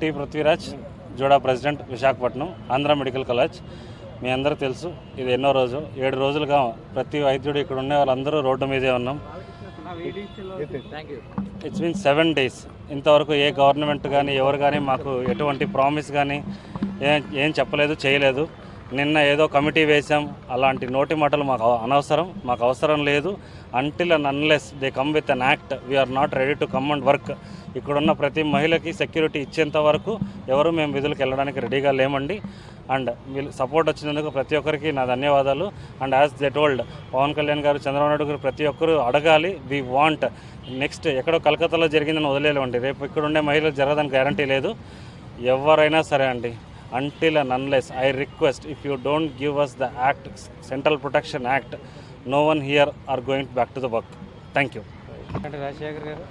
T Prithviraj జోడా president Visakhapatnam Andhra medical college. మీ అందరూ తెలుసు ఇది ఎన్నో రోజు ఏడు రోజులుగా ప్రతి వైద్యుడు ఇక్కడ ఉండే వాళ్ళందరూ రోడ్డు మీదే ఉన్నాం. ఇట్స్ మీన్ సెవెన్ డేస్ ఇంతవరకు ఏ గవర్నమెంట్ కానీ ఎవరు కానీ మాకు ఎటువంటి ప్రామిస్ కానీ ఏం ఏం చెప్పలేదు చేయలేదు. నిన్న ఏదో కమిటీ వేసాం అలాంటి నోటి మాటలు మాకు అవ- అనవసరం మాకు అవసరం లేదు. Until and unless they come with an act we are not ready to come and work ఇక్కడున్న ప్రతి మహిళకి సెక్యూరిటీ ఇచ్చేంత వరకు ఎవరు మేము విధులకు వెళ్ళడానికి రెడీగా లేమండి. అండ్ వీళ్ళు సపోర్ట్ వచ్చినందుకు ప్రతి ఒక్కరికి నా ధన్యవాదాలు. And as they told Pawan Kalyan గారు చంద్రబాబు నాయుడు గారు ప్రతి ఒక్కరూ అడగాలి వి వాంట్ నెక్స్ట్ ఎక్కడో కలకత్తాలో జరిగిందని వదిలేలేమండి రేపు ఇక్కడ ఉండే మహిళలు జరగదని గ్యారంటీ లేదు. ఎవరైనా సరే అండి until and unless I request if you don't give us the act central protection act no one here are going back to the work thank you Rajasekhar గారు.